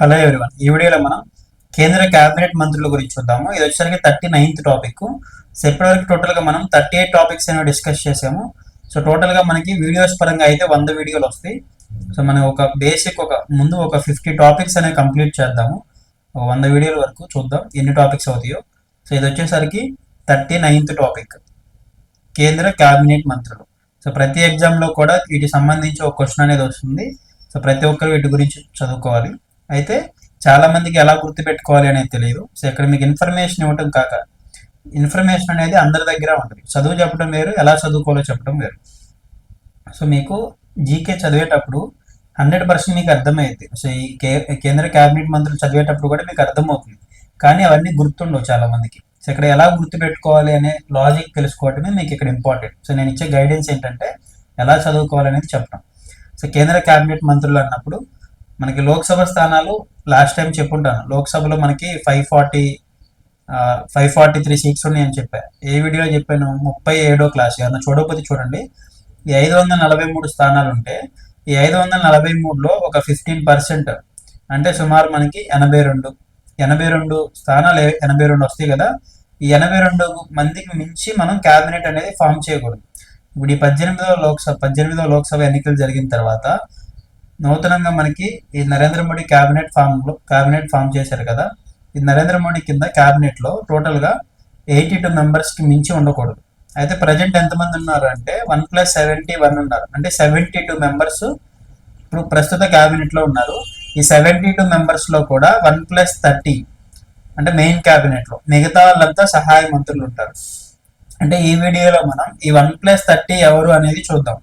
Hello everyone ఈ వీడియోలో మనం కేంద్ర కేబినెట్ మంత్రుల గురించి చూద్దాము. ఇది వచ్చేసరికి థర్టీ నైన్త్ టాపిక్ సో ఇప్పటివరకు టోటల్గా మనం థర్టీ ఎయిట్ టాపిక్స్ అనేవి డిస్కస్ చేసాము. సో టోటల్గా మనకి వీడియోస్ పరంగా అయితే వంద వీడియోలు వస్తాయి. సో మనం ఒక బేసిక్ ఒక ముందు ఒక ఫిఫ్టీ టాపిక్స్ అనేవి కంప్లీట్ చేద్దాము. ఒక వంద వీడియోల వరకు చూద్దాం. ఎన్ని టాపిక్స్ అవుతాయో. సో ఇది వచ్చేసరికి థర్టీ నైన్త్ టాపిక్ కేంద్ర కేబినెట్ మంత్రులు. సో ప్రతి ఎగ్జామ్లో కూడా వీటికి సంబంధించి ఒక క్వశ్చన్ అనేది వస్తుంది. సో ప్రతి ఒక్కరు వీటి గురించి చదువుకోవాలి. అయితే చాలా మందికి ఎలా గుర్తుపెట్టుకోవాలి అనేది తెలియదు సో ఇక్కడ మీకు ఇన్ఫర్మేషన్ ఇవ్వటం కాక ఇన్ఫర్మేషన్ అనేది అందరి దగ్గర ఉంటుంది. చదువు చెప్పడం వేరు ఎలా చదువుకోవాలో చెప్పడం వేరు. సో మీకు జీకే చదివేటప్పుడు హండ్రెడ్ పర్సెంట్ మీకు అర్థమైంది సో ఈ కే కేంద్ర కేబినెట్ మంత్రులు చదివేటప్పుడు కూడా మీకు అర్థమవుతుంది. కానీ అవన్నీ గుర్తుండవు చాలా మందికి. సో ఇక్కడ ఎలా గుర్తుపెట్టుకోవాలి అనే లాజిక్ తెలుసుకోవటమే మీకు ఇక్కడ ఇంపార్టెంట్ సో నేను ఇచ్చే గైడెన్స్ ఏంటంటే ఎలా చదువుకోవాలి అనేది చెప్పడం సో కేంద్ర కేబినెట్ మంత్రులు అన్నప్పుడు మనకి లోక్సభ స్థానాలు లాస్ట్ టైం చెప్పుంటాను. లోక్సభలో మనకి five forty five forty three seats ఉన్నాయని చెప్పా. ఏ వీడియోలో చెప్పాను? ముప్పై ఏడో క్లాస్ ఏమన్నా చూడకపోతే చూడండి. ఈ ఐదు వందల నలభై మూడు స్థానాలు ఉంటే ఈ ఐదు వందల నలభై మూడులో ఒక ఫిఫ్టీన్ పర్సెంట్ అంటే సుమారు మనకి ఎనభై రెండు. ఎనభై రెండు స్థానాలు ఎనభై రెండు వస్తాయి కదా. ఈ ఎనభై రెండు మందికి మించి మనం క్యాబినెట్ అనేది ఫామ్ చేయకూడదు. ఇప్పుడు ఈ పద్దెనిమిదవ లోక్సభ పద్దెనిమిదవ లోక్సభ ఎన్నికలు జరిగిన తర్వాత నూతనంగా మనకి ఈ నరేంద్ర మోడీ క్యాబినెట్ ఫామ్లో క్యాబినెట్ ఫామ్ చేశారు కదా. ఈ నరేంద్ర మోడీ కింద క్యాబినెట్లో టోటల్గా ఎయిటీ టూ మెంబర్స్కి మించి ఉండకూడదు. అయితే ప్రజెంట్ ఎంతమంది ఉన్నారు అంటే వన్ ప్లస్ సెవెంటీ వన్ ఉన్నారు. అంటే సెవెంటీ టూ మెంబర్స్ ఇప్పుడు ప్రస్తుత క్యాబినెట్లో ఉన్నారు. ఈ సెవెంటీ టూ మెంబర్స్లో కూడా వన్ ప్లస్ థర్టీ అంటే మెయిన్ క్యాబినెట్లో మిగతా వాళ్ళంతా సహాయ మంత్రులు ఉంటారు. అంటే ఈ వీడియోలో మనం ఈ వన్ ప్లస్ థర్టీ ఎవరు అనేది చూద్దాం.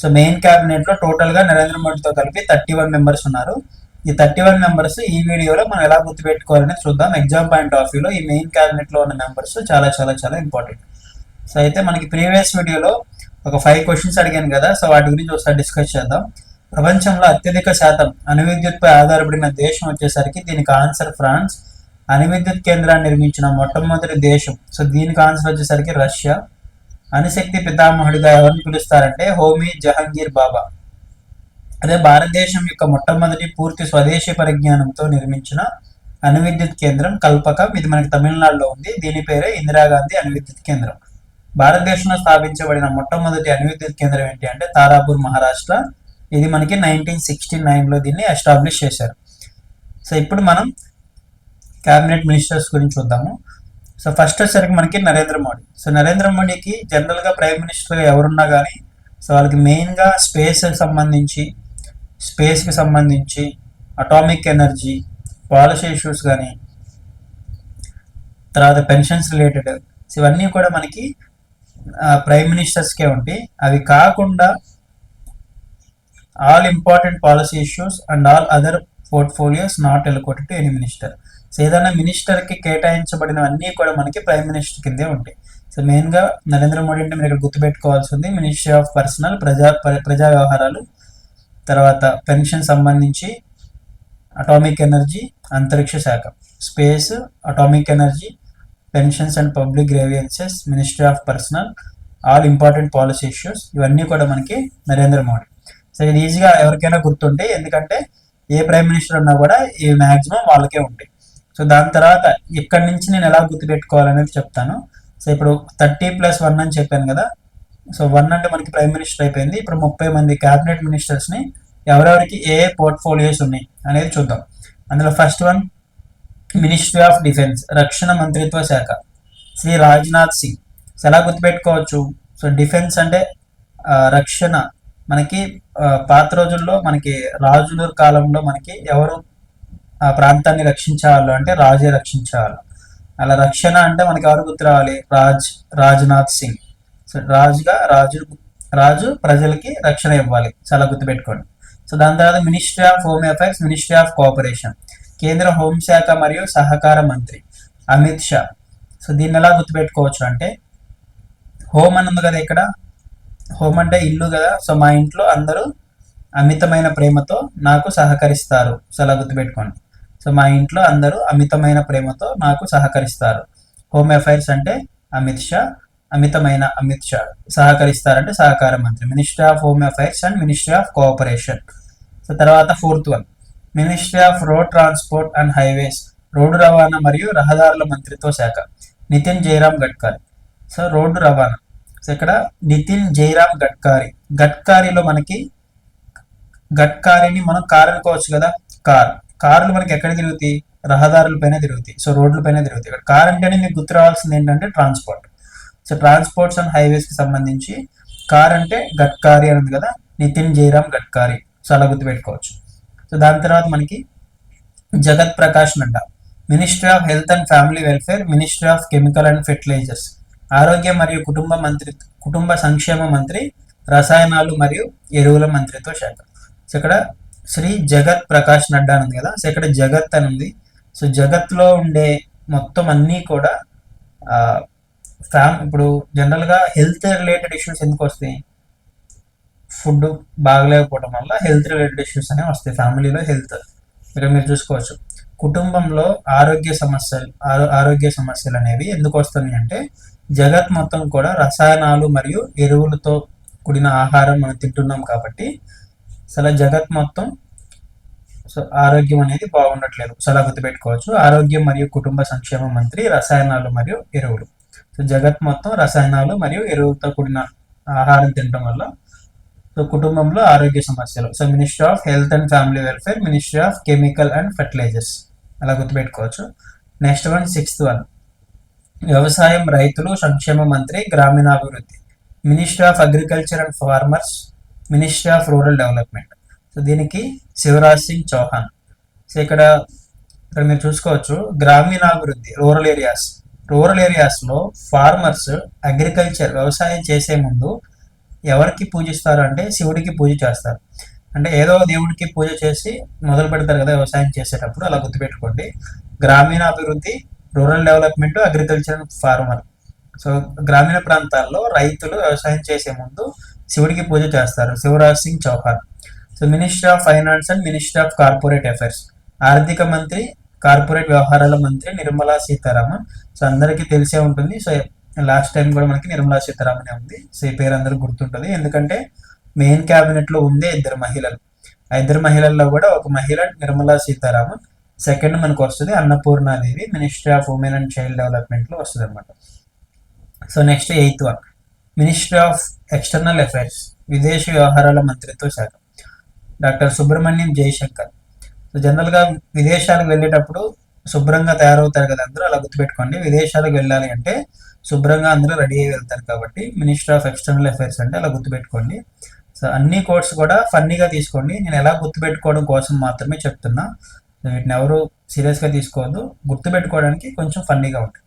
సో మెయిన్ క్యాబినెట్లో టోటల్గా నరేంద్ర మోడీతో కలిపి థర్టీ వన్ మెంబర్స్ ఉన్నారు. ఈ థర్టీ వన్ మెంబర్స్ ఈ వీడియోలో మనం ఎలా గుర్తుపెట్టుకోవాలనేది చూద్దాం. ఎగ్జామ్ పాయింట్ ఆఫ్ వ్యూలో ఈ మెయిన్ క్యాబినెట్లో ఉన్న మెంబర్స్ చాలా చాలా చాలా ఇంపార్టెంట్ సో అయితే మనకి ప్రీవియస్ వీడియోలో ఒక ఫైవ్ క్వశ్చన్స్ అడిగాను కదా సో వాటి గురించి ఒకసారి డిస్కస్ చేద్దాం. ప్రపంచంలో అత్యధిక శాతం అణువిద్యుత్పై ఆధారపడిన దేశం వచ్చేసరికి దీనికి ఆన్సర్ ఫ్రాన్స్ అణువిద్యుత్ కేంద్రాన్ని నిర్మించిన మొట్టమొదటి దేశం సో దీనికి ఆన్సర్ వచ్చేసరికి రష్యా అణుశక్తి పితామహుడిగా ఎవరిని పిలుస్తారంటే హోమీ జహంగీర్ బాబా. అదే భారతదేశం యొక్క మొట్టమొదటి పూర్తి స్వదేశీ పరిజ్ఞానంతో నిర్మించిన అణువిద్యుత్ కేంద్రం కల్పకం ఇది మనకి తమిళనాడులో ఉంది. దీని పేరే ఇందిరాగాంధీ అణువిద్యుత్ కేంద్రం. భారతదేశంలో స్థాపించబడిన మొట్టమొదటి అణువిద్యుత్ కేంద్రం ఏంటి అంటే తారాపూర్ మహారాష్ట్ర. ఇది మనకి నైన్టీన్ సిక్స్టీ నైన్లో దీన్ని ఎస్టాబ్లిష్ చేశారు. సో ఇప్పుడు మనం క్యాబినెట్ మినిస్టర్స్ గురించి చూద్దాము. సో ఫస్ట్ వచ్చేసరికి మనకి నరేంద్ర మోడీ. సో నరేంద్ర మోడీకి జనరల్గా ప్రైమ్ మినిస్టర్గా ఎవరున్నా కానీ సో వాళ్ళకి మెయిన్గా స్పేస్ సంబంధించి స్పేస్కి సంబంధించి అటామిక్ ఎనర్జీ పాలసీ ఇష్యూస్ కానీ తర్వాత పెన్షన్స్ రిలేటెడ్ ఇవన్నీ కూడా మనకి ప్రైమ్ మినిస్టర్స్కే ఉంటాయి అవి కాకుండా all important policy issues and all other portfolios not allocated to any minister so ఏదైనా మినిస్టర్కి కేటాయించబడినవన్నీ కూడా మనకి ప్రైమ్ మినిస్టర్ కిందే ఉంటాయి. సో మెయిన్గా నరేంద్ర మోడీ అంటే మీరు ఇక్కడ గుర్తుపెట్టుకోవాల్సింది మినిస్ట్రీ ఆఫ్ పర్సనల్ ప్రజా ప్ర- ప్రజా వ్యవహారాలు తర్వాత పెన్షన్ సంబంధించి అటామిక్ ఎనర్జీ అంతరిక్ష శాఖ space atomic energy pensions and public grievances ministry of personnel all important policy issues ఇవన్నీ కూడా మనకి నరేంద్ర మోడీ. సో ఇది ఈజీగా ఎవరికైనా గుర్తుంటే ఎందుకంటే ఏ ప్రైమ్ మినిస్టర్ ఉన్నా కూడా ఈ మ్యాక్సిమం వాళ్ళకే ఉంటాయి. సో దాని తర్వాత ఇక్కడి నుంచి నేను ఎలా గుర్తుపెట్టుకోవాలనేది చెప్తాను. సో ఇప్పుడు థర్టీ ప్లస్ వన్ అని చెప్పాను కదా. సో వన్ అంటే మనకి ప్రైమ్ మినిస్టర్ అయిపోయింది. ఇప్పుడు ముప్పై మంది క్యాబినెట్ మినిస్టర్స్ని ఎవరెవరికి ఏ పోర్ట్ఫోలియోస్ ఉన్నాయి అనేది చూద్దాం. అందులో first one ministry of defence రక్షణ మంత్రిత్వ శాఖ. శ్రీ రాజ్నాథ్ సింగ్. సో ఎలా గుర్తుపెట్టుకోవచ్చు? సో డిఫెన్స్ అంటే రక్షణ. మనకి పాత రోజుల్లో మనకి రాజుల కాలంలో మనకి ఎవరు ఆ ప్రాంతాన్ని రక్షించేవాళ్ళు అంటే రాజే రక్షించేవాళ్ళు అలా రక్షణ అంటే మనకి ఎవరు గుర్తు రావాలి? రాజ్ రాజ్నాథ్ సింగ్. సో రాజుగా రాజు రాజు ప్రజలకి రక్షణ ఇవ్వాలి. చాలా గుర్తుపెట్టుకోండి. సో దాని తర్వాత ministry of home affairs ministry of cooperation కేంద్ర హోంశాఖ మరియు సహకార మంత్రి అమిత్ షా. సో దీన్ని ఎలా గుర్తుపెట్టుకోవచ్చు అంటే హోమ్ అని ఉంది కదా ఇక్కడ? హోమ్ అంటే ఇల్లు కదా? సో మా ఇంట్లో అందరూ అమితమైన ప్రేమతో నాకు సహకరిస్తారు. సో అలా గుర్తుపెట్టుకోండి. సో మా ఇంట్లో అందరూ అమితమైన ప్రేమతో నాకు సహకరిస్తారు. హోమ్ అఫైర్స్ అంటే అమిత్ షా అమితమైన అమిత్ షా. సహకరిస్తారంటే సహకార మంత్రి ministry of home affairs and ministry of cooperation so తర్వాత fourth one ministry of road transport and highways road రవాణా మరియు రహదారుల మంత్రిత్వ శాఖ నితిన్ జయరామ్ గడ్కరీ. సో రోడ్డు రవాణా సో ఇక్కడ నితిన్ జయరామ్ గడ్కరీ. గడ్కారీలో మనకి గడ్కారీని మనం కార్ అనుకోవచ్చు కదా కార్. కార్లు మనకి ఎక్కడ తిరుగుతాయి? రహదారులపైన తిరుగుతాయి. సో రోడ్లపైన తిరుగుతాయి. ఇక్కడ కార్ అంటేనే మీకు గుర్తు రావాల్సింది ఏంటంటే ట్రాన్స్పోర్ట్. సో ట్రాన్స్పోర్ట్స్ అండ్ హైవేస్కి సంబంధించి కార్ అంటే గడ్కారీ అనేది కదా? నితిన్ జయరామ్ గడ్కారీ సో అలా గుర్తుపెట్టుకోవచ్చు. సో దాని తర్వాత మనకి Jagat Prakash Nadda. Ministry of health and family welfare ministry of chemical and fertilizers. ఆరోగ్య మరియు కుటుంబ మంత్రి కుటుంబ సంక్షేమ మంత్రి రసాయనాలు మరియు ఎరువుల మంత్రిత్వ శాఖ. సో ఇక్కడ శ్రీ జగత్ ప్రకాష్ నడ్డా అని ఉంది కదా? సో ఇక్కడ జగత్ అని ఉంది సో జగత్లో ఉండే మొత్తం అన్నీ కూడా ఫ్యామ్ ఇప్పుడు జనరల్గా హెల్త్ రిలేటెడ్ ఇష్యూస్ ఎందుకు వస్తాయి? ఫుడ్ బాగలేకపోవడం వల్ల హెల్త్ రిలేటెడ్ ఇష్యూస్ అనేవి వస్తాయి. ఫ్యామిలీలో హెల్త్. ఇక్కడ మీరు చూసుకోవచ్చు. కుటుంబంలో ఆరోగ్య సమస్యలు ఆరో- ఆరోగ్య సమస్యలు అనేవి ఎందుకు వస్తున్నాయి అంటే జగత్ మొత్తం కూడా రసాయనాలు మరియు ఎరువులతో కూడిన ఆహారం మనం తింటున్నాం కాబట్టి అసలు జగత్ మొత్తం సో ఆరోగ్యం అనేది బాగుండట్లేదు. సో అలా గుర్తుపెట్టుకోవచ్చు. ఆరోగ్యం మరియు కుటుంబ సంక్షేమ మంత్రి రసాయనాలు మరియు ఎరువులు. సో జగత్ మొత్తం రసాయనాలు మరియు ఎరువులతో కూడిన ఆహారం తినడం వల్ల సో కుటుంబంలో ఆరోగ్య సమస్యలు. So ministry of health and family welfare ministry of chemical and fertilizers. అలా గుర్తుపెట్టుకోవచ్చు. Next one sixth one. వ్యవసాయం రైతులు సంక్షేమ మంత్రి గ్రామీణాభివృద్ధి. Ministry of agriculture and farmers ministry of rural development so దీనికి శివరాజ్ సింగ్ చౌహాన్. సో ఇక్కడ ఇక్కడ మీరు చూసుకోవచ్చు గ్రామీణాభివృద్ధి రూరల్ ఏరియాస్ రూరల్ ఏరియాస్లో ఫార్మర్స్ అగ్రికల్చర్ వ్యవసాయం చేసే ముందు ఎవరికి పూజిస్తారు అంటే శివుడికి పూజ చేస్తారు. అంటే ఏదో దేవుడికి పూజ చేసి మొదలు పెడతారు కదా వ్యవసాయం చేసేటప్పుడు అలా గుర్తుపెట్టుకోండి. గ్రామీణాభివృద్ధి rural development agriculture farmer so గ్రామీణ ప్రాంతాల్లో రైతులు వ్యవసాయం చేసే ముందు శివుడికి పూజ చేస్తారు. Shivraj Singh Chouhan. So minister of finance and minister of corporate affairs ఆర్థిక మంత్రి కార్పొరేట్ వ్యవహారాల మంత్రి నిర్మలా సీతారామన్. సో అందరికీ తెలిసే ఉంటుంది. సో లాస్ట్ టైం కూడా మనకి నిర్మలా సీతారామనే ఉంది. సో ఈ పేరు అందరికి గుర్తుంటుంది. ఎందుకంటే మెయిన్ క్యాబినెట్లో ఉందే ఇద్దరు మహిళలు. ఆ ఇద్దరు మహిళల్లో కూడా ఒక మహిళ నిర్మలా సీతారామన్. సెకండ్ మనకు వస్తుంది Annapurna Devi. Ministry of women and child డెవలప్మెంట్లో వస్తుంది అనమాట so next eighth one ministry of external affairs విదేశీ వ్యవహారాల మంత్రిత్వ శాఖ. డాక్టర్ సుబ్రహ్మణ్యం జయశంకర్. సో జనరల్గా విదేశాలకు వెళ్ళేటప్పుడు శుభ్రంగా తయారవుతారు కదా అందరూ అలా గుర్తుపెట్టుకోండి. విదేశాలకు వెళ్ళాలి అంటే శుభ్రంగా అందరూ రెడీ అయ్యి వెళ్తారు కాబట్టి మినిస్టర్ ఆఫ్ ఎక్స్టర్నల్ అఫైర్స్ అంటే అలా గుర్తుపెట్టుకోండి. సో అన్ని కోర్స్ కూడా ఫన్నీగా తీసుకోండి. నేను ఎలా గుర్తుపెట్టుకోవడం కోసం మాత్రమే చెప్తున్నా. వీటిని ఎవరు సీరియస్గా తీసుకోవద్దు. గుర్తుపెట్టుకోవడానికి కొంచెం ఫన్నీగా ఉంటుంది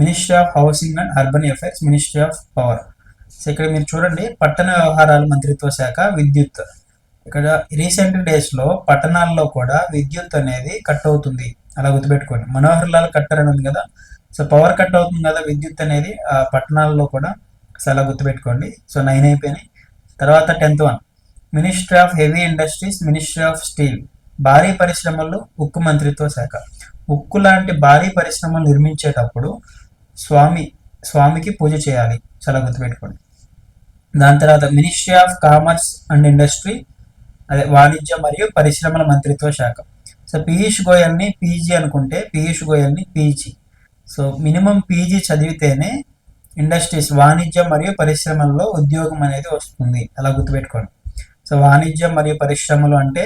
ministry of housing and urban affairs ministry of power so ఇక్కడ మీరు చూడండి పట్టణ వ్యవహారాల మంత్రిత్వ శాఖ విద్యుత్. ఇక్కడ రీసెంట్ డేస్లో పట్టణాల్లో కూడా విద్యుత్ అనేది కట్ అవుతుంది. అలా గుర్తుపెట్టుకోండి. మనోహర్ లాల్ కట్టర్ అని ఉంది కదా. సో పవర్ కట్ అవుతుంది కదా విద్యుత్ అనేది ఆ పట్టణాల్లో కూడా. సో అలా గుర్తుపెట్టుకోండి. సో నైన్ అయిపోయినాయి. తర్వాత tenth one ministry of heavy industries ministry of steel భారీ పరిశ్రమలు ఉక్కు మంత్రిత్వ శాఖ. ఉక్కు లాంటి భారీ పరిశ్రమలు నిర్మించేటప్పుడు స్వామి స్వామికి పూజ చేయాలి. చాలా గుర్తుపెట్టుకోండి. దాని తర్వాత ministry of commerce and industry అదే వాణిజ్య మరియు పరిశ్రమల మంత్రిత్వ శాఖ. సో పీయూష్ గోయల్ని పీజీ అనుకుంటే పీయూష్ గోయల్ని పీజీ. సో మినిమం పీజీ చదివితేనే ఇండస్ట్రీస్ వాణిజ్యం మరియు పరిశ్రమల్లో ఉద్యోగం అనేది వస్తుంది. అలా గుర్తుపెట్టుకోండి. సో వాణిజ్యం మరియు పరిశ్రమలు అంటే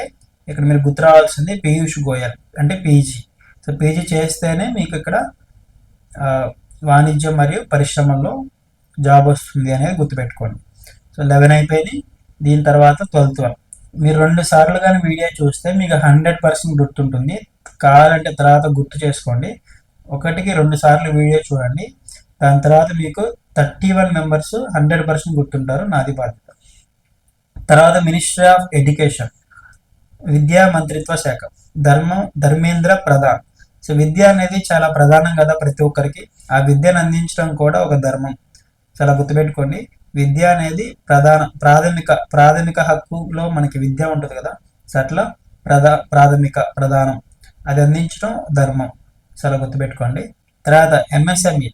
ఇక్కడ మీరు గుర్తు రావాల్సింది పీయూష్ గోయల్ అంటే పీజీ. సో పీజీ చేస్తేనే మీకు ఇక్కడ వాణిజ్యం మరియు పరిశ్రమల్లో జాబ్ వస్తుంది అనేది గుర్తుపెట్టుకోండి. సో లెవెన్ అయిపోయింది. దీని తర్వాత ట్వెల్త్ వన్ మీరు రెండు సార్లు కానీ వీడియో చూస్తే మీకు హండ్రెడ్ పర్సెంట్ గుర్తుంటుంది. కావాలంటే తర్వాత గుర్తు చేసుకోండి. ఒకటికి రెండు సార్లు వీడియో చూడండి. దాని తర్వాత మీకు thirty one members hundred percent గుర్తుంటారు. నాది బాధ్యత. తర్వాత మినిస్ట్రీ ఆఫ్ ఎడ్యుకేషన్ విద్యా మంత్రిత్వ శాఖ. ధర్మ ధర్మేంద్ర ప్రధాన్. సో విద్య అనేది చాలా ప్రధానం కదా ప్రతి ఒక్కరికి. ఆ విద్యను అందించడం కూడా ఒక ధర్మం. చాలా గుర్తుపెట్టుకోండి. విద్య అనేది ప్రధాన ప్రాథమిక ప్రాథమిక హక్కులో మనకి విద్య ఉంటుంది కదా. సో అట్లా ప్రధా ప్రాథమిక ప్రధానం. అది అందించడం ధర్మం. చాలా గుర్తుపెట్టుకోండి. తర్వాత MSME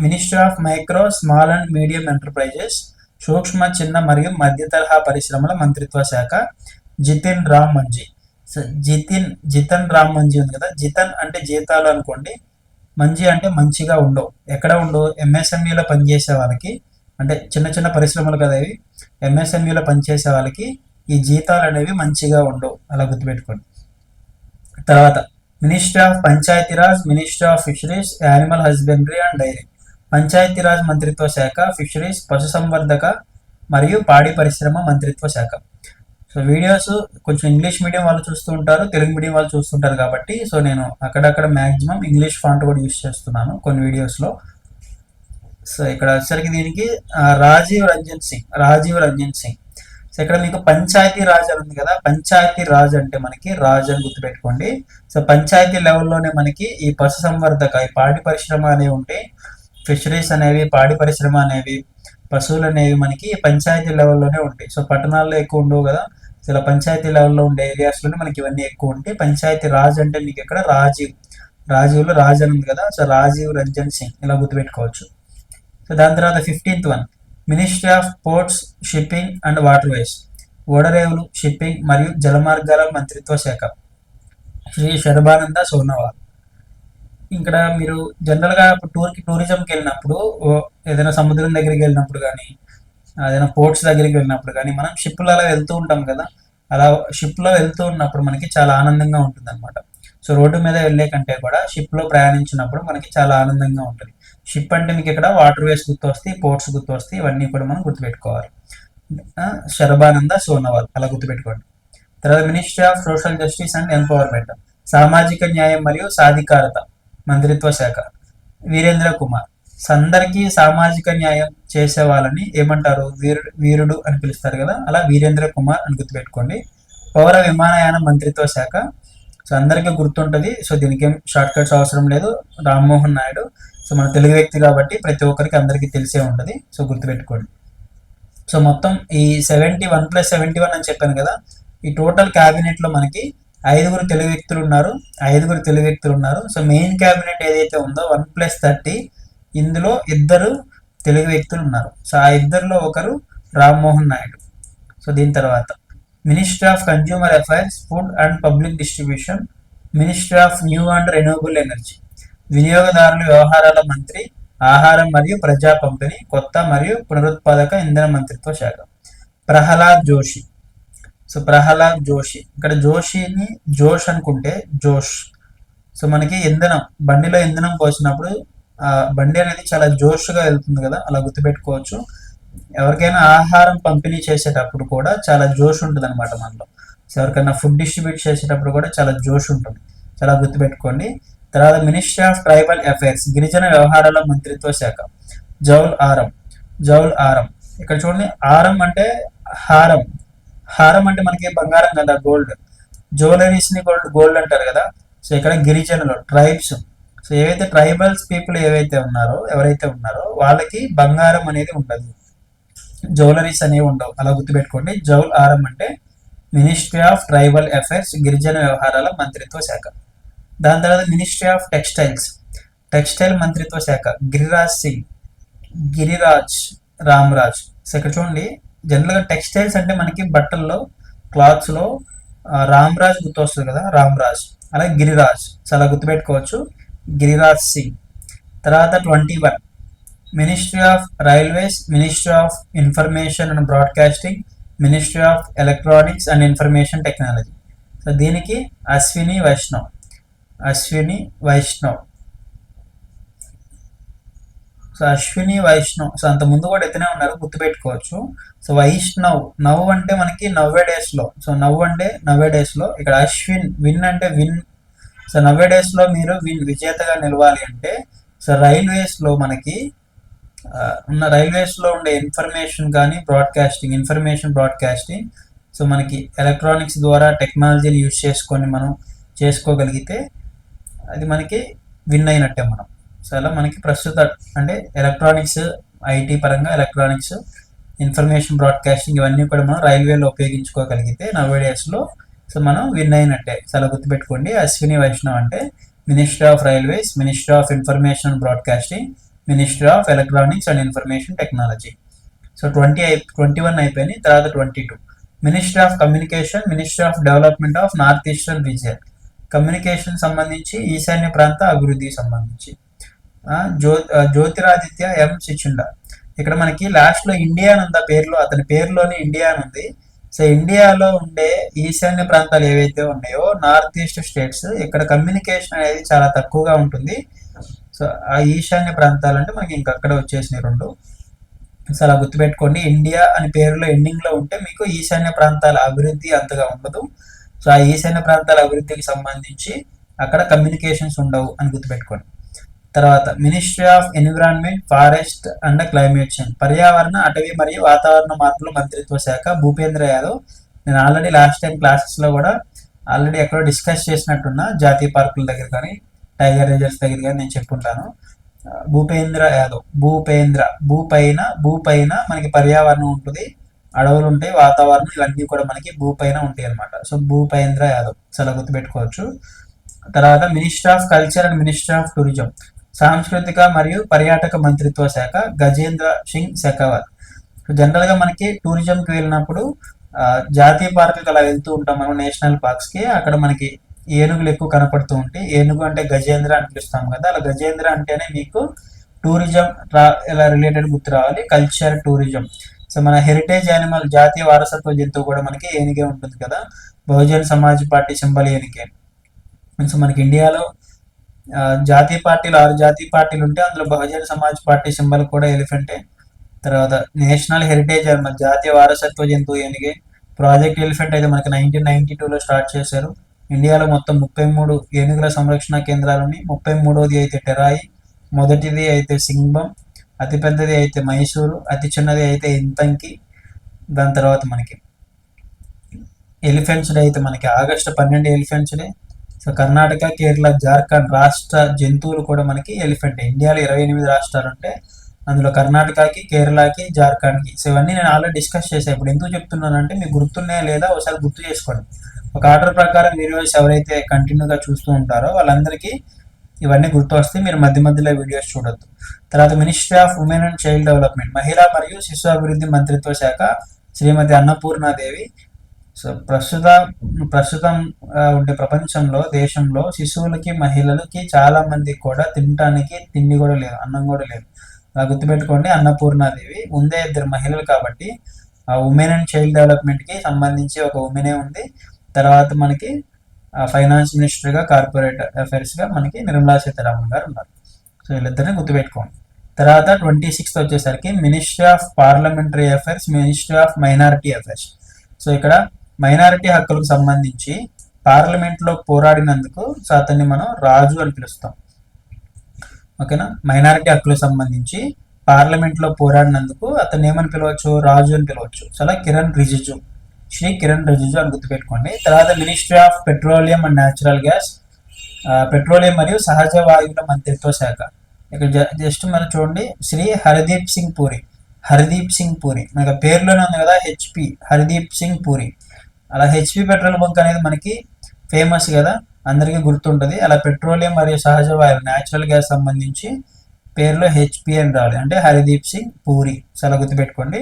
ministry of micro small and medium enterprises సూక్ష్మ చిన్న మరియు మధ్య తరహా పరిశ్రమల మంత్రిత్వ శాఖ జితిన్ రామ్ మంజీ. జితిన్ జితన్ రామ్ మంజీ ఉంది కదా. జితన్ అంటే జీతాలు అనుకోండి. మంచి అంటే మంచిగా ఉండవు. ఎక్కడ ఉండవు? ఎంఎస్ఎంఈలో పనిచేసే వాళ్ళకి అంటే చిన్న చిన్న పరిశ్రమలు కదా ఇవి ఎంఎస్ఎంఈలో పనిచేసే వాళ్ళకి ఈ జీతాలు అనేవి మంచిగా ఉండవు. అలా గుర్తుపెట్టుకోండి. తర్వాత ministry of Panchayati Raj ministry of fisheries animal husbandry and dairy Panchayati Raj మంత్రిత్వ శాఖ ఫిషరీస్ పశుసంవర్ధక మరియు పాడి పరిశ్రమ మంత్రిత్వ శాఖ. సో వీడియోస్ కొంచెం ఇంగ్లీష్ మీడియం వాళ్ళు చూస్తూ ఉంటారు తెలుగు మీడియం వాళ్ళు చూస్తుంటారు కాబట్టి సో నేను అక్కడక్కడ మ్యాక్సిమం ఇంగ్లీష్ ఫాంట్ కూడా యూస్ చేస్తున్నాను కొన్ని వీడియోస్లో సో ఇక్కడ వచ్చేసరికి దీనికి రాజీవ్ రంజన్ సింగ్ రాజీవ్ రంజన్ సింగ్. సో ఇక్కడ మీకు పంచాయతీ రాజ్ అని ఉంది కదా పంచాయతీ రాజ్ అంటే మనకి రాజ్ అని గుర్తుపెట్టుకోండి. సో పంచాయతీ లెవెల్లోనే మనకి ఈ పశు సంవర్ధక ఈ పాడి పరిశ్రమ అనేవి ఉంటాయి ఫిషరీస్ అనేవి పాడి పరిశ్రమ అనేవి పశువులు అనేవి మనకి పంచాయతీ లెవెల్లోనే ఉంటాయి. సో పట్టణాల్లో ఎక్కువ ఉండవు కదా ఇలా పంచాయతీ లెవెల్లో ఉండే ఏరియాస్లోనే మనకి ఇవన్నీ ఎక్కువ ఉంటాయి పంచాయతీ రాజ్ అంటే మీకు ఇక్కడ రాజీవ్. రాజీవ్లో రాజ్ అని ఉంది కదా సో రాజీవ్ రంజన్ సింగ్ ఇలా గుర్తుపెట్టుకోవచ్చు. సో దాని తర్వాత fifteenth one ministry of ports shipping and waterways ఓడరేవులు shipping మరియు జలమార్గాల మంత్రిత్వ శాఖ. శ్రీ శర్భానంద సోనోవాల్. ఇక్కడ మీరు జనరల్గా టూర్కి టూరిజంకి వెళ్ళినప్పుడు ఏదైనా సముద్రం దగ్గరికి వెళ్ళినప్పుడు కానీ ఏదైనా పోర్ట్స్ దగ్గరికి వెళ్ళినప్పుడు కానీ మనం షిప్లో అలా వెళ్తూ ఉంటాం కదా అలా షిప్లో వెళ్తూ ఉన్నప్పుడు మనకి చాలా ఆనందంగా ఉంటుంది అనమాట సో రోడ్డు మీద వెళ్ళే కంటే కూడా షిప్లో ప్రయాణించినప్పుడు మనకి చాలా ఆనందంగా ఉంటుంది. షిప్ అంటే మీకు ఇక్కడ వాటర్ వేస్ గుర్తు వస్తాయి పోర్ట్స్ గుర్తు వస్తాయి ఇవన్నీ కూడా మనం గుర్తుపెట్టుకోవాలి. శరభానంద సోనోవాల్ అలా గుర్తుపెట్టుకోండి. తర్వాత ministry of social justice and empowerment సామాజిక న్యాయం మరియు సాధికారత మంత్రిత్వ శాఖ వీరేంద్ర కుమార్. అందరికీ సామాజిక న్యాయం చేసే వాళ్ళని ఏమంటారు? వీరుడు వీరుడు అని పిలుస్తారు కదా? అలా వీరేంద్ర కుమార్ అని గుర్తుపెట్టుకోండి. పౌర విమానయాన మంత్రిత్వ శాఖ. సో అందరికీ గుర్తుంటుంది. సో దీనికి ఏం షార్ట్ కట్స్ అవసరం లేదు. రామ్మోహన్ నాయుడు. సో మన తెలుగు వ్యక్తి కాబట్టి ప్రతి ఒక్కరికి అందరికీ తెలిసే ఉంటుంది. సో గుర్తుపెట్టుకోండి. సో మొత్తం ఈ seventy one plus seventy one అని చెప్పాను కదా? ఈ టోటల్ క్యాబినెట్లో మనకి ఐదుగురు తెలుగు వ్యక్తులు ఉన్నారు. ఐదుగురు తెలుగు వ్యక్తులు ఉన్నారు. సో మెయిన్ క్యాబినెట్ ఏదైతే ఉందో వన్ ప్లస్ థర్టీ ఇందులో ఇద్దరు తెలుగు వ్యక్తులు ఉన్నారు. సో ఆ ఇద్దరిలో ఒకరు రామ్మోహన్ నాయుడు. సో దీని తర్వాత ministry of consumer affairs food and public distribution ministry of new and renewable energy వినియోగదారుల వ్యవహారాల మంత్రి ఆహారం మరియు ప్రజా పంపిణీ కొత్త మరియు పునరుత్పాదక ఇంధన మంత్రిత్వ శాఖ. ప్రహ్లాద్ జోషి. సో ప్రహ్లాద్ జోషి. ఇక్కడ జోషిని జోష్ అనుకుంటే జోష్. సో మనకి ఇంధనం బండిలో ఇంధనం పోసినప్పుడు బండి అనేది చాలా జోష్గా వెళ్తుంది కదా అలా గుర్తుపెట్టుకోవచ్చు. ఎవరికైనా ఆహారం పంపిణీ చేసేటప్పుడు కూడా చాలా జోష్ ఉంటుంది అనమాట మనలో. సో ఎవరికైనా ఫుడ్ డిస్ట్రిబ్యూట్ చేసేటప్పుడు కూడా చాలా జోష్ ఉంటుంది. చాలా గుర్తుపెట్టుకోండి. తర్వాత మినిస్ట్రీ ఆఫ్ ట్రైబల్ అఫైర్స్ గిరిజన వ్యవహారాల మంత్రిత్వ శాఖ జౌల్ ఆరం. జౌల్ ఆరం. ఇక్కడ చూడండి ఆరం అంటే హారం. హారం అంటే మనకి బంగారం కదా గోల్డ్ జ్యువెలరీస్ని గోల్డ్ గోల్డ్ అంటారు కదా. సో ఇక్కడ గిరిజనులు ట్రైబ్స్ సో ఏవైతే ట్రైబల్స్ పీపుల్ ఏవైతే ఉన్నారో ఎవరైతే ఉన్నారో వాళ్ళకి బంగారం అనేది ఉండదు. జ్యువెలరీస్ అనేవి ఉండవు. అలా గుర్తుపెట్టుకోండి. జౌల్ ఆరం అంటే మినిస్ట్రీ ఆఫ్ ట్రైబల్ అఫైర్స్ గిరిజన వ్యవహారాల మంత్రిత్వ శాఖ. దాని తర్వాత మినిస్ట్రీ ఆఫ్ టెక్స్టైల్స్. టెక్స్టైల్ మంత్రిత్వ శాఖ. గిరిరాజ్ సింగ్. గిరిరాజ్ రామ్రాజ్. సో ఇక్కడ చూడండి. జనరల్గా టెక్స్టైల్స్ అంటే మనకి బట్టల్లో క్లాత్స్లో రామ్రాజ్ గుర్తొస్తుంది కదా రామ్రాజ్. అలాగే గిరిరాజ్. చాలా గుర్తుపెట్టుకోవచ్చు. గిరిరాజ్ సింగ్ తర్వాత twenty one. Ministry of railways ministry of information and broadcasting ministry of electronics and information technology so దీనికి అశ్విని వైష్ణవ్ అశ్విని వైష్ణవ్ సో అశ్విని వైష్ణవ్ సో అంత ముందు కూడా ఎత్తనే ఉన్నారు గుర్తుపెట్టుకోవచ్చు. సో వైష్ణవ్ నవ్ అంటే మనకి నవ్వే డేస్లో. సో నవ్ అంటే నవ్వే డేస్లో. ఇక్కడ అశ్విన్ విన్ అంటే విన్ సో నవ్వే డేస్లో మీరు విన్ విజేతగా నిలవాలి అంటే సో రైల్వేస్లో మనకి ఉన్న రైల్వేస్లో ఉండే ఇన్ఫర్మేషన్ కానీ బ్రాడ్కాస్టింగ్ ఇన్ఫర్మేషన్ బ్రాడ్కాస్టింగ్ సో మనకి ఎలక్ట్రానిక్స్ ద్వారా టెక్నాలజీని యూజ్ చేసుకొని మనం చేసుకోగలిగితే అది మనకి విన్ అయినట్టే మనం. సో అలా మనకి ప్రస్తుత అంటే ఎలక్ట్రానిక్స్ ఐటీ పరంగా ఎలక్ట్రానిక్స్ ఇన్ఫర్మేషన్ బ్రాడ్కాస్టింగ్ ఇవన్నీ కూడా మనం రైల్వేలో ఉపయోగించుకోగలిగితే నవే డేస్లో సో మనం విన్ అయినట్టే చాలా గుర్తుపెట్టుకోండి అశ్విని వైష్ణవ్ అంటే minister of railways minister of information broadcasting minister of electronics and information technology so twenty అయి ట్వంటీ వన్ అయిపోయినాయి తర్వాత twenty two minister of communication minister of development of north eastern region communication సంబంధించి ఈశాన్య ప్రాంత అభివృద్ధికి సంబంధించి. జ్యో జ్యోతిరాదిత్య ఎం. శిచుండ. ఇక్కడ మనకి లాస్ట్లో ఇండియా అని ఉంది ఆ పేరులో అతని పేరులోనే ఇండియా అని ఉంది. సో ఇండియాలో ఉండే ఈశాన్య ప్రాంతాలు ఏవైతే ఉన్నాయో నార్త్ ఈస్ట్ స్టేట్స్ ఇక్కడ కమ్యూనికేషన్ అనేది చాలా తక్కువగా ఉంటుంది. సో ఆ ఈశాన్య ప్రాంతాలు అంటే మనకి ఇంకా అక్కడ వచ్చేసినాయి రెండు. సో అలా గుర్తుపెట్టుకోండి ఇండియా అని పేరులో ఎండింగ్లో ఉంటే మీకు ఈశాన్య ప్రాంతాల అభివృద్ధి అంతగా ఉండదు. సో ఆ ఈశాన్య ప్రాంతాల అభివృద్ధికి సంబంధించి అక్కడ కమ్యూనికేషన్స్ ఉండవు అని గుర్తుపెట్టుకోండి. తర్వాత ministry of environment forest and climate change పర్యావరణ అటవీ మరియు వాతావరణ మార్పుల మంత్రిత్వ శాఖ భూపేంద్ర యాదవ్ నేను ఆల్రెడీ లాస్ట్ టైం క్లాసెస్లో కూడా ఆల్రెడీ ఎక్కడో డిస్కస్ చేసినట్టున్నా జాతీయ పార్కుల దగ్గర కానీ టైగర్ రిజర్వ్స్ దగ్గర కానీ నేను చెప్పుంటాను. భూపేంద్ర యాదవ్ భూపేంద్ర భూపైన భూపైన మనకి పర్యావరణం ఉంటుంది. అడవులు ఉంటాయి వాతావరణం ఇవన్నీ కూడా మనకి భూపైన ఉంటాయి అన్నమాట. సో భూపేంద్ర యాదవ్ చాలా గుర్తుపెట్టుకోవచ్చు. తర్వాత minister of culture and minister of tourism సాంస్కృతిక మరియు పర్యాటక మంత్రిత్వ శాఖ గజేంద్ర సింగ్ షెకావత్ జనరల్గా మనకి టూరిజం కి వెళ్ళినప్పుడు జాతీయ పార్కులకు అలా వెళ్తూ ఉంటాం మనం నేషనల్ పార్క్స్కి. అక్కడ మనకి ఏనుగులు ఎక్కువ కనపడుతూ ఉంటాయి ఏనుగు అంటే గజేంద్ర అని పిలుస్తాం కదా అలా గజేంద్ర అంటేనే మీకు టూరిజం రా ఇలా రిలేటెడ్ గుర్తు రావాలి కల్చర్ టూరిజం సో మన హెరిటేజ్ యానిమల్ జాతీయ వారసత్వ జంతువు కూడా మనకి ఏనుగే ఉంటుంది కదా బహుజన్ సమాజ్ పార్టీ సింబల్ ఏనుగే. సో మనకి ఇండియాలో జాతీయ పార్టీలు ఆరు జాతీయ పార్టీలు ఉంటే అందులో బహుజన సమాజ్ పార్టీ సింబల్ కూడా ఎలిఫెంటే. తర్వాత నేషనల్ హెరిటేజ్ మన జాతీయ వారసత్వ జంతువు ఏనుగే. ప్రాజెక్ట్ ఎలిఫెంట్ అయితే మనకి నైన్టీన్ నైన్టీ టూలో స్టార్ట్ చేశారు. ఇండియాలో మొత్తం ముప్పై మూడు ఏనుగుల సంరక్షణ కేంద్రాలని ముప్పై మూడవది అయితే టెరాయి మొదటిది అయితే సింగ్బం అతి పెద్దది అయితే మైసూరు అతి చిన్నది అయితే ఇంతంకి దాని తర్వాత మనకి ఎలిఫెంట్స్ డే అయితే మనకి ఆగస్టు పన్నెండు elephants day so Karnataka Kerala Jharkhand రాష్ట్ర జంతువులు కూడా మనకి ఎలిఫెంట్ ఇండియాలో ఇరవై ఎనిమిది రాష్ట్రాలు ఉంటే అందులో కర్ణాటకకి కేరళకి జార్ఖండ్కి. సో ఇవన్నీ నేను ఆల్రెడీ డిస్కస్ చేశాను ఇప్పుడు ఎందుకు చెప్తున్నానంటే మీకు గుర్తున్నాయా లేదా ఒకసారి గుర్తు చేసుకోండి. ఒక ఆర్డర్ ప్రకారం వీడియోస్ ఎవరైతే కంటిన్యూగా చూస్తూ ఉంటారో వాళ్ళందరికీ ఇవన్నీ గుర్తు వస్తే మీరు మధ్య మధ్యలో వీడియోస్ చూడొద్దు. తర్వాత ministry of women and child development మహిళా మరియు శిశు అభివృద్ధి మంత్రిత్వ శాఖ శ్రీమతి అన్నపూర్ణాదేవి సో ప్రస్తుత ప్రస్తుతం ఉండే ప్రపంచంలో దేశంలో శిశువులకి మహిళలకి చాలా మంది కూడా తినటానికి తిండి కూడా లేదు అన్నం కూడా లేదు అలా గుర్తుపెట్టుకోండి అన్నపూర్ణాదేవి ఉందే ఇద్దరు మహిళలు కాబట్టి ఆ ఉమెన్ అండ్ చైల్డ్ డెవలప్మెంట్కి సంబంధించి ఒక ఉమెనే ఉంది. తర్వాత మనకి ఫైనాన్స్ మినిస్టర్గా కార్పొరేట్ అఫైర్స్గా మనకి నిర్మలా సీతారామన్ గారు ఉన్నారు. సో వీళ్ళిద్దరిని గుర్తుపెట్టుకోండి. తర్వాత ట్వంటీ సిక్స్త్ వచ్చేసరికి ministry of parliamentary affairs ministry of minority affairs so ఇక్కడ మైనారిటీ హక్కులకు సంబంధించి పార్లమెంట్లో పోరాడినందుకు అతన్ని మనం రాజు అని పిలుస్తాం. ఓకేనా? మైనారిటీ హక్కులకు సంబంధించి పార్లమెంట్లో పోరాడినందుకు అతన్ని ఏమని పిలవచ్చు? రాజు అని పిలవచ్చు. చాలా కిరణ్ రిజిజు. శ్రీ కిరణ్ రిజిజు అని గుర్తుపెట్టుకోండి. తర్వాత ministry of petroleum and natural gas petroleum మరియు సహజ వాయువుల మంత్రిత్వ శాఖ. ఇక్కడ జస్ట్ మనం చూడండి. శ్రీ హర్దీప్ సింగ్ పూరి. హర్దీప్ సింగ్ పూరి. నాకు పేర్లోనే పేరులోనే ఉంది కదా హెచ్పి. హర్దీప్ సింగ్ పూరి. అలా హెచ్పి పెట్రోల్ బంక్ అనేది మనకి ఫేమస్ కదా అందరికీ గుర్తుంటుంది. అలా పెట్రోలియం మరియు సహజ వాయువు న్యాచురల్ గ్యాస్ సంబంధించి పేరులో హెచ్పి అని రావాలి. అంటే హరిదీప్ సింగ్ పూరి చాలా గుర్తుపెట్టుకోండి.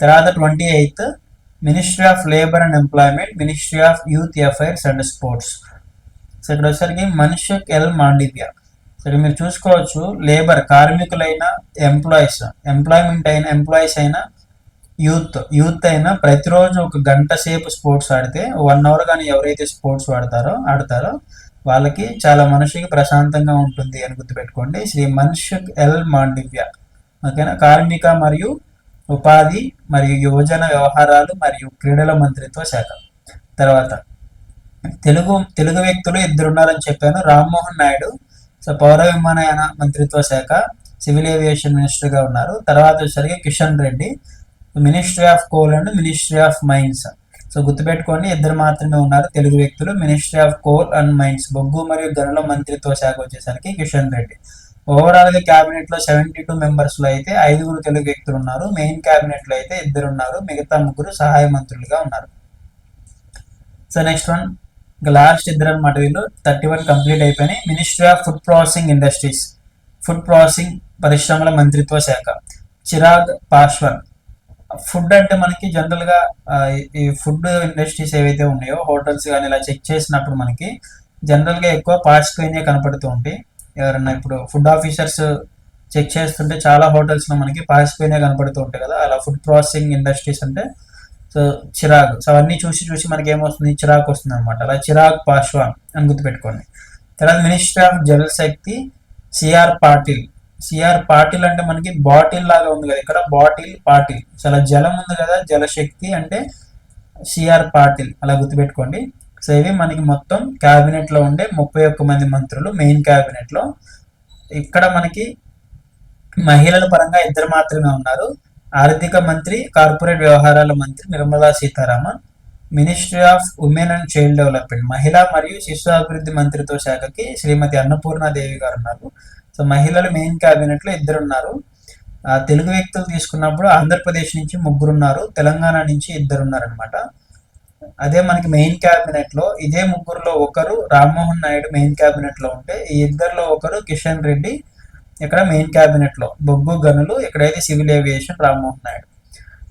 తర్వాత twenty eighth ministry of labour and employment ministry of youth affairs and sports so ఇక్కడ వచ్చేసరికి మనుషుక్ ఎల్ మాండివ్య సో మీరు చూసుకోవచ్చు లేబర్ కార్మికులైన ఎంప్లాయీస్ ఎంప్లాయ్మెంట్ అయిన ఎంప్లాయీస్ అయినా యూత్ యూత్ అయినా ప్రతిరోజు ఒక గంట సేపు స్పోర్ట్స్ ఆడితే వన్ అవర్ కానీ ఎవరైతే స్పోర్ట్స్ ఆడతారో ఆడతారో వాళ్ళకి చాలా మనిషికి ప్రశాంతంగా ఉంటుంది అని గుర్తుపెట్టుకోండి. శ్రీ మన్షుక్ ఎల్ మాండివ్య. ఓకేనా? కార్మిక మరియు ఉపాధి మరియు యువజన వ్యవహారాలు మరియు క్రీడల మంత్రిత్వ శాఖ. తర్వాత తెలుగు తెలుగు వ్యక్తులు ఇద్దరు ఉన్నారని చెప్పాను. రామ్మోహన్ నాయుడు సో పౌర విమానయాన మంత్రిత్వ శాఖ సివిల్ ఏవియేషన్ మినిస్టర్గా ఉన్నారు. తర్వాత వచ్చేసరికి Kishan Reddy. Ministry of coal and ministry of mines. So గుర్తుపెట్టుకోండి ఇద్దరు మాత్రమే ఉన్నారు. తెలుగు వ్యక్తులు ministry of coal and mines. బొగ్గు మరియు గనుల మంత్రిత్వ శాఖ వచ్చేసరికి కిషన్ రెడ్డి. ఓవరాల్గా క్యాబినెట్లో సెవెంటీ టూ మెంబర్స్లో అయితే ఐదుగురు తెలుగు వ్యక్తులు ఉన్నారు. మెయిన్ క్యాబినెట్లో అయితే ఇద్దరు ఉన్నారు. మిగతా ముగ్గురు సహాయ మంత్రులుగా ఉన్నారు. సో నెక్స్ట్ వన్ ఇంకా లాస్ట్ ఇద్దరు అనమాట వీళ్ళు. థర్టీ వన్ కంప్లీట్ అయిపోయినాయి. Ministry of food processing industries food processing పరిశ్రమల మంత్రిత్వ శాఖ. చిరాగ్ పాస్వాన్ ఫుడ్ అంటే మనకి జనరల్గా ఈ- ఫుడ్ ఇండస్ట్రీస్ ఏవైతే ఉన్నాయో హోటల్స్ కానీ ఇలా చెక్ చేసినప్పుడు మనకి జనరల్గా ఎక్కువ పాసిపోయినవి కనపడుతూ ఉంటాయి. ఎవరన్నా ఇప్పుడు ఫుడ్ ఆఫీసర్స్ చెక్ చేస్తుంటే చాలా హోటల్స్లో మనకి పాసిపోయినవి కనపడుతూ ఉంటాయి కదా. అలా ఫుడ్ ప్రాసెసింగ్ ఇండస్ట్రీస్ అంటే సో చిరాగ్. సో అవన్నీ చూసి చూసి మనకి ఏమొస్తుంది? చిరాకు వస్తుంది అనమాట అలా చిరాగ్ పాశ్వాన్ అని గుర్తుపెట్టుకోండి. తర్వాత minister of Jal Shakti CR Patil CR Patil అంటే మనకి బాటిల్ లాగా ఉంది కదా. ఇక్కడ బాటిల్ పాటిల్ చాలా జలం ఉంది కదా జలశక్తి అంటే సిఆర్ పాటిల్ అలా గుర్తుపెట్టుకోండి. సో ఇవి మనకి మొత్తం క్యాబినెట్లో ఉండే ముప్పై ఒక్క మంది మంత్రులు మెయిన్ క్యాబినెట్లో. ఇక్కడ మనకి మహిళల పరంగా ఇద్దరు మాత్రమే ఉన్నారు. ఆర్థిక మంత్రి కార్పొరేట్ వ్యవహారాల మంత్రి Nirmala Sitharaman ministry of women and child development మహిళా మరియు శిశు అభివృద్ధి మంత్రిత్వ శాఖకి శ్రీమతి అన్నపూర్ణాదేవి గారు ఉన్నారు. సో మహిళలు మెయిన్ క్యాబినెట్లో ఇద్దరు ఉన్నారు ఆ, తెలుగు వ్యక్తులు తీసుకున్నప్పుడు ఆంధ్రప్రదేశ్ నుంచి ముగ్గురు ఉన్నారు తెలంగాణ నుంచి ఇద్దరు ఉన్నారు అనమాట అదే మనకి మెయిన్ క్యాబినెట్లో ఇదే ముగ్గురులో ఒకరు రామ్మోహన్ నాయుడు మెయిన్ క్యాబినెట్లో ఉంటే ఈ ఇద్దరిలో ఒకరు కిషన్ రెడ్డి ఇక్కడ మెయిన్ క్యాబినెట్లో బొగ్గు గనులు ఇక్కడైతే civil aviation Rammohan Naidu.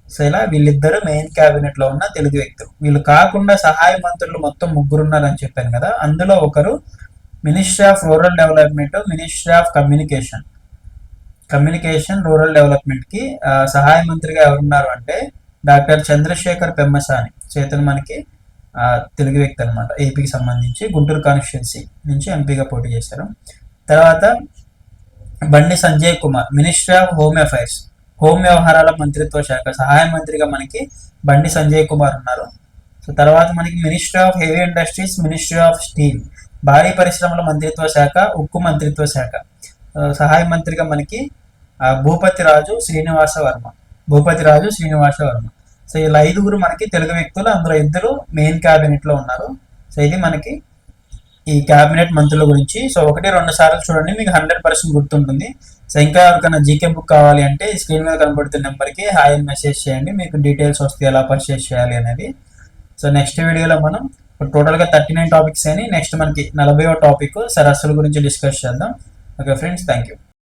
So ఇలా వీళ్ళిద్దరు మెయిన్ క్యాబినెట్లో ఉన్న తెలుగు వ్యక్తులు. వీళ్ళు కాకుండా సహాయ మంత్రులు మొత్తం ముగ్గురు ఉన్నారని చెప్పాను కదా అందులో ఒకరు ministry of rural development ministry of communication communication rural డెవలప్మెంట్కి సహాయ మంత్రిగా ఎవరున్నారు అంటే డాక్టర్ చంద్రశేఖర్ పెమ్మసాని. చేతను మనకి తెలుగు వ్యక్తి అనమాట ఏపీకి సంబంధించి గుంటూరు కాన్స్టిట్యున్సీ నుంచి ఎంపీగా పోటీ చేశారు. తర్వాత Bandi Sanjay Kumar ministry of home affairs home వ్యవహారాల మంత్రిత్వ శాఖ సహాయ మంత్రిగా మనకి బండి సంజయ్ కుమార్ ఉన్నారు. సో తర్వాత మనకి ministry of heavy industries ministry of steel భారీ పరిశ్రమల మంత్రిత్వ శాఖ ఉక్కు మంత్రిత్వ శాఖ. సహాయ మంత్రిగా మనకి భూపతి రాజు శ్రీనివాస వర్మ. భూపతి రాజు శ్రీనివాస వర్మ. సో ఇలా ఐదుగురు మనకి తెలుగు వ్యక్తులు అందులో ఇద్దరు మెయిన్ క్యాబినెట్లో ఉన్నారు. సో ఇది మనకి ఈ క్యాబినెట్ మంత్రుల గురించి. సో ఒకటి రెండు సార్లు చూడండి మీకు హండ్రెడ్ పర్సెంట్ గుర్తుంటుంది. సో ఇంకా ఎవరికైనా జీకే బుక్ కావాలి అంటే స్క్రీన్ మీద కనబడుతున్న నెంబర్కి హాయ్ మెసేజ్ చేయండి. మీకు డీటెయిల్స్ వస్తే ఎలా పర్చేస్ చేయాలి అనేది. సో నెక్స్ట్ వీడియోలో మనం టోటల్గా థర్టీ నైన్ టాపిక్స్ అని నెక్స్ట్ మనకి నలభైవ టాపిక్ సరస్సుల గురించి డిస్కస్ చేద్దాం. Okay friends thank you